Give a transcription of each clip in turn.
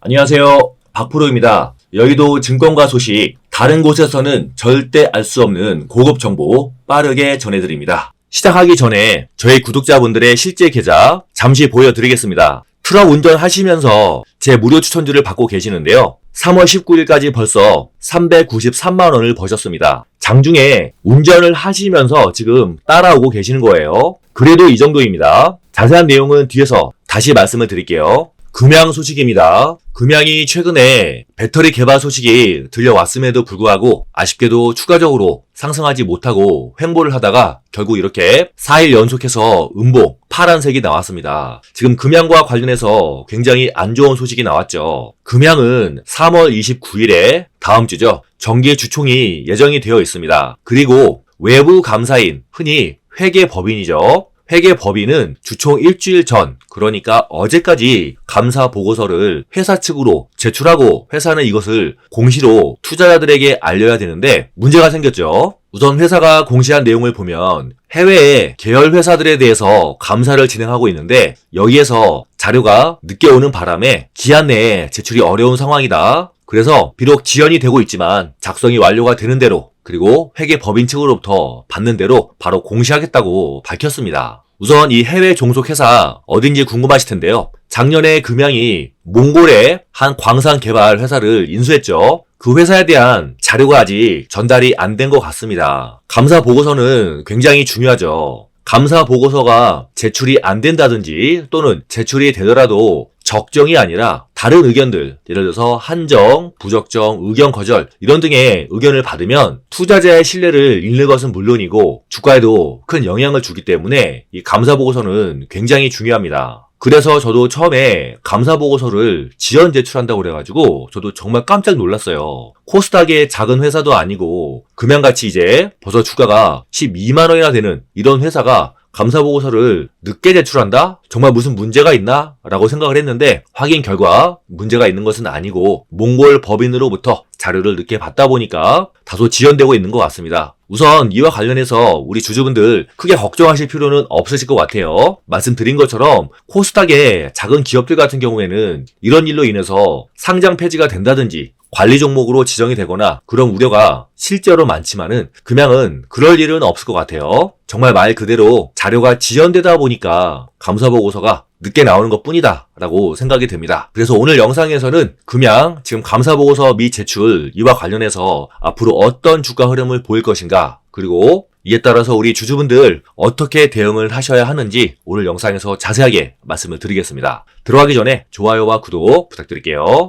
안녕하세요. 박프로입니다. 여의도 증권가 소식, 다른 곳에서는 절대 알 수 없는 고급 정보 빠르게 전해드립니다. 시작하기 전에 저희 구독자분들의 실제 계좌 잠시 보여드리겠습니다. 트럭 운전하시면서 제 무료 추천주를 받고 계시는데요. 3월 19일까지 벌써 393만원을 버셨습니다. 장중에 운전을 하시면서 지금 따라오고 계시는 거예요. 그래도 이 정도입니다. 자세한 내용은 뒤에서 다시 말씀을 드릴게요. 금양 소식입니다. 금양이 최근에 배터리 개발 소식이 들려왔음에도 불구하고 아쉽게도 추가적으로 상승하지 못하고 횡보를 하다가 결국 이렇게 4일 연속해서 음봉 파란색이 나왔습니다. 지금 금양과 관련해서 굉장히 안 좋은 소식이 나왔죠. 금양은 3월 29일에 다음 주죠. 정기 주총이 예정이 되어 있습니다. 그리고 외부 감사인 흔히 회계법인이죠. 회계 법인은 주총 일주일 전, 그러니까 어제까지 감사 보고서를 회사 측으로 제출하고 회사는 이것을 공시로 투자자들에게 알려야 되는데 문제가 생겼죠. 우선 회사가 공시한 내용을 보면 해외의 계열 회사들에 대해서 감사를 진행하고 있는데 여기에서 자료가 늦게 오는 바람에 기한 내에 제출이 어려운 상황이다. 그래서 비록 지연이 되고 있지만 작성이 완료가 되는 대로 그리고 회계 법인 측으로부터 받는 대로 바로 공시하겠다고 밝혔습니다. 우선 이 해외 종속 회사 어딘지 궁금하실 텐데요. 작년에 금양이 몽골의 한 광산 개발 회사를 인수했죠. 그 회사에 대한 자료가 아직 전달이 안 된 것 같습니다. 감사 보고서는 굉장히 중요하죠. 감사 보고서가 제출이 안 된다든지 또는 제출이 되더라도 적정이 아니라 다른 의견들, 예를 들어서 한정, 부적정, 의견 거절 이런 등의 의견을 받으면 투자자의 신뢰를 잃는 것은 물론이고 주가에도 큰 영향을 주기 때문에 이 감사 보고서는 굉장히 중요합니다. 그래서 저도 처음에 감사 보고서를 지연 제출한다고 그래가지고 저도 정말 깜짝 놀랐어요. 코스닥의 작은 회사도 아니고 금양같이 이제 벌써 주가가 12만 원이나 되는 이런 회사가 감사 보고서를 늦게 제출한다? 정말 무슨 문제가 있나? 라고 생각을 했는데 확인 결과 문제가 있는 것은 아니고 몽골 법인으로부터 자료를 늦게 받다 보니까 다소 지연되고 있는 것 같습니다. 우선 이와 관련해서 우리 주주분들 크게 걱정하실 필요는 없으실 것 같아요. 말씀드린 것처럼 코스닥의 작은 기업들 같은 경우에는 이런 일로 인해서 상장 폐지가 된다든지 관리 종목으로 지정이 되거나 그런 우려가 실제로 많지만은 금양은 그럴 일은 없을 것 같아요. 정말 말 그대로 자료가 지연되다 보니까 감사 보고서가 늦게 나오는 것 뿐이다 라고 생각이 됩니다. 그래서 오늘 영상에서는 금양 지금 감사 보고서 미 제출 이와 관련해서 앞으로 어떤 주가 흐름을 보일 것인가 그리고 이에 따라서 우리 주주분들 어떻게 대응을 하셔야 하는지 오늘 영상에서 자세하게 말씀을 드리겠습니다. 들어가기 전에 좋아요와 구독 부탁드릴게요.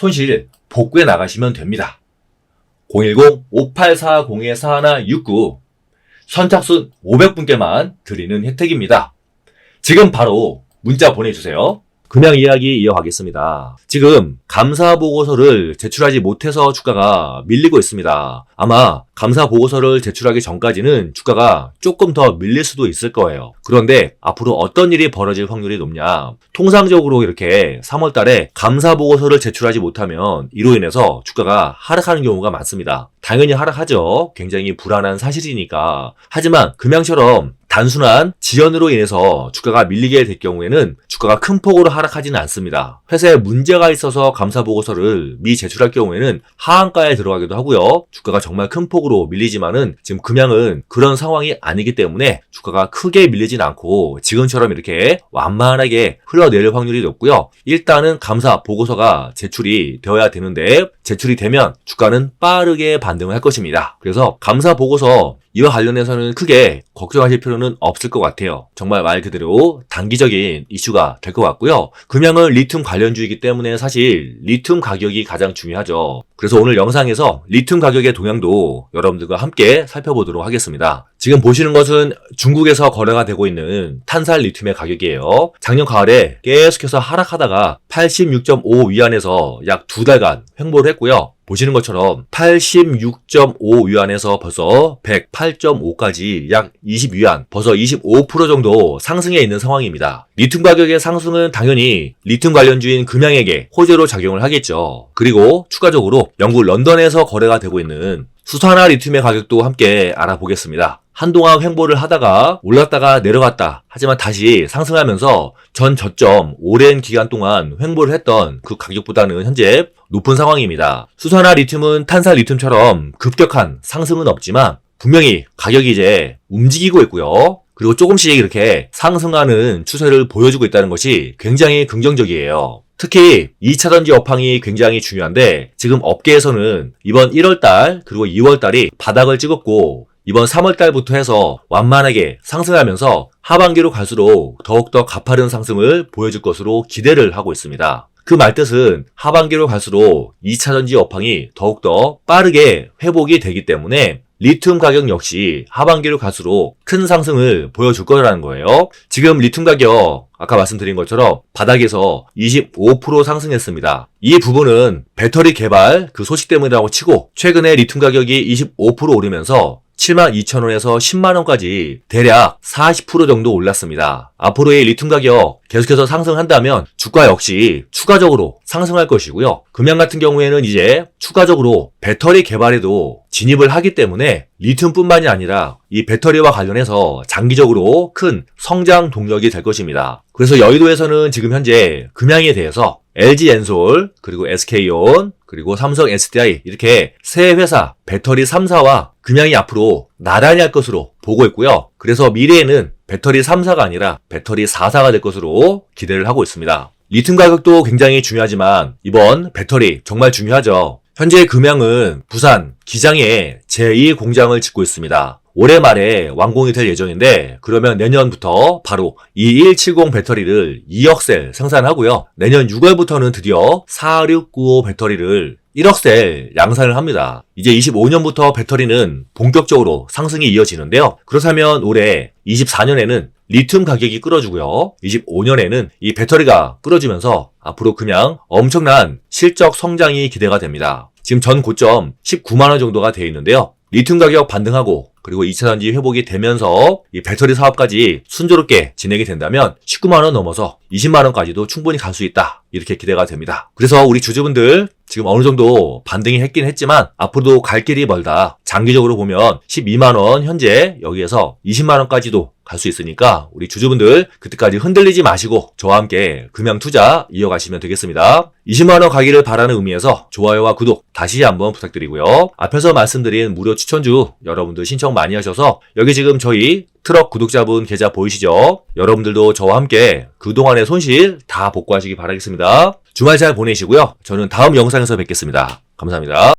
손실 복구해 나가시면 됩니다. 010-5840-4169 선착순 500분께만 드리는 혜택입니다. 지금 바로 문자 보내주세요. 금양 이야기 이어가겠습니다. 지금 감사 보고서를 제출하지 못해서 주가가 밀리고 있습니다. 아마 감사 보고서를 제출하기 전까지는 주가가 조금 더 밀릴 수도 있을 거예요. 그런데 앞으로 어떤 일이 벌어질 확률이 높냐? 통상적으로 이렇게 3월 달에 감사 보고서를 제출하지 못하면 이로 인해서 주가가 하락하는 경우가 많습니다. 당연히 하락하죠. 굉장히 불안한 사실이니까. 하지만 금양처럼 단순한 지연으로 인해서 주가가 밀리게 될 경우에는 주가가 큰 폭으로 하락하지는 않습니다. 회사에 문제가 있어서 감사 보고서를 미 제출할 경우에는 하한가에 들어가기도 하고요. 주가가 정말 큰 폭으로 밀리지만은 지금 금양은 그런 상황이 아니기 때문에 주가가 크게 밀리진 않고 지금처럼 이렇게 완만하게 흘러내릴 확률이 높고요. 일단은 감사 보고서가 제출이 되어야 되는데 제출이 되면 주가는 빠르게 반등을 할 것입니다. 그래서 감사 보고서 이와 관련해서는 크게 걱정하실 필요는 없을 것 같아요. 정말 말 그대로 단기적인 이슈가 될 것 같고요. 금양은 리튬 관련주이기 때문에 사실 리튬 가격이 가장 중요하죠. 그래서 오늘 영상에서 리튬 가격의 동향도 여러분들과 함께 살펴보도록 하겠습니다. 지금 보시는 것은 중국에서 거래가 되고 있는 탄산 리튬의 가격이에요. 작년 가을에 계속해서 하락하다가 86.5 위안에서 약 두 달간 횡보를 했고요. 보시는 것처럼 86.5 위안에서 벌써 108.5까지 약 20위안, 벌써 25% 정도 상승해 있는 상황입니다. 리튬 가격의 상승은 당연히 리튬 관련주인 금양에게 호재로 작용을 하겠죠. 그리고 추가적으로 영국 런던에서 거래가 되고 있는 수산화 리튬의 가격도 함께 알아보겠습니다. 한동안 횡보를 하다가 올랐다가 내려갔다. 하지만 다시 상승하면서 전 저점 오랜 기간 동안 횡보를 했던 그 가격보다는 현재 높은 상황입니다. 수산화 리튬은 탄산 리튬처럼 급격한 상승은 없지만 분명히 가격이 이제 움직이고 있고요. 그리고 조금씩 이렇게 상승하는 추세를 보여주고 있다는 것이 굉장히 긍정적이에요. 특히 2차 전지 업황이 굉장히 중요한데 지금 업계에서는 이번 1월달 그리고 2월달이 바닥을 찍었고 이번 3월달부터 해서 완만하게 상승하면서 하반기로 갈수록 더욱더 가파른 상승을 보여줄 것으로 기대를 하고 있습니다. 그 말뜻은 하반기로 갈수록 2차전지 업황이 더욱더 빠르게 회복이 되기 때문에 리튬 가격 역시 하반기로 갈수록 큰 상승을 보여줄 거라는 거예요. 지금 리튬 가격 아까 말씀드린 것처럼 바닥에서 25% 상승했습니다. 이 부분은 배터리 개발 그 소식 때문이라고 치고 최근에 리튬 가격이 25% 오르면서 72,000원에서 10만 원까지 대략 40% 정도 올랐습니다. 앞으로의 리튬 가격 계속해서 상승한다면 주가 역시 추가적으로 상승할 것이고요. 금양 같은 경우에는 이제 추가적으로 배터리 개발에도 진입을 하기 때문에 리튬뿐만이 아니라 이 배터리와 관련해서 장기적으로 큰 성장 동력이 될 것입니다. 그래서 여의도에서는 지금 현재 금양에 대해서 LG 엔솔, 그리고 SK온, 그리고 삼성 SDI 이렇게 세 회사 배터리 3사와 금양이 앞으로 나란히 할 것으로 보고 있고요. 그래서 미래에는 배터리 3사가 아니라 배터리 4사가 될 것으로 기대를 하고 있습니다. 리튬 가격도 굉장히 중요하지만 이번 배터리 정말 중요하죠. 현재 금양은 부산 기장에 제2 공장을 짓고 있습니다. 올해 말에 완공이 될 예정인데 그러면 내년부터 바로 이170 배터리를 2억 셀 생산하고요. 내년 6월부터는 드디어 4695 배터리를 1억 셀 양산을 합니다. 이제 25년부터 배터리는 본격적으로 상승이 이어지는데요. 그렇다면 올해 24년에는 리튬 가격이 끌어주고요. 25년에는 이 배터리가 끌어주면서 앞으로 그냥 엄청난 실적 성장이 기대가 됩니다. 지금 전 고점 19만원 정도가 되어 있는데요. 리튬 가격 반등하고 그리고 2차전지 회복이 되면서 이 배터리 사업까지 순조롭게 진행이 된다면 19만 원 넘어서 20만 원까지도 충분히 갈 수 있다. 이렇게 기대가 됩니다. 그래서 우리 주주분들 지금 어느 정도 반등이 했긴 했지만 앞으로도 갈 길이 멀다. 장기적으로 보면 12만원 현재 여기에서 20만원까지도 갈 수 있으니까 우리 주주분들 그때까지 흔들리지 마시고 저와 함께 금양 투자 이어가시면 되겠습니다. 20만원 가기를 바라는 의미에서 좋아요와 구독 다시 한번 부탁드리고요. 앞에서 말씀드린 무료 추천주 여러분들 신청 많이 하셔서 여기 지금 저희 트럭 구독자분 계좌 보이시죠? 여러분들도 저와 함께 그동안의 손실 다 복구하시기 바라겠습니다. 주말 잘 보내시고요. 저는 다음 영상에서 뵙겠습니다. 감사합니다.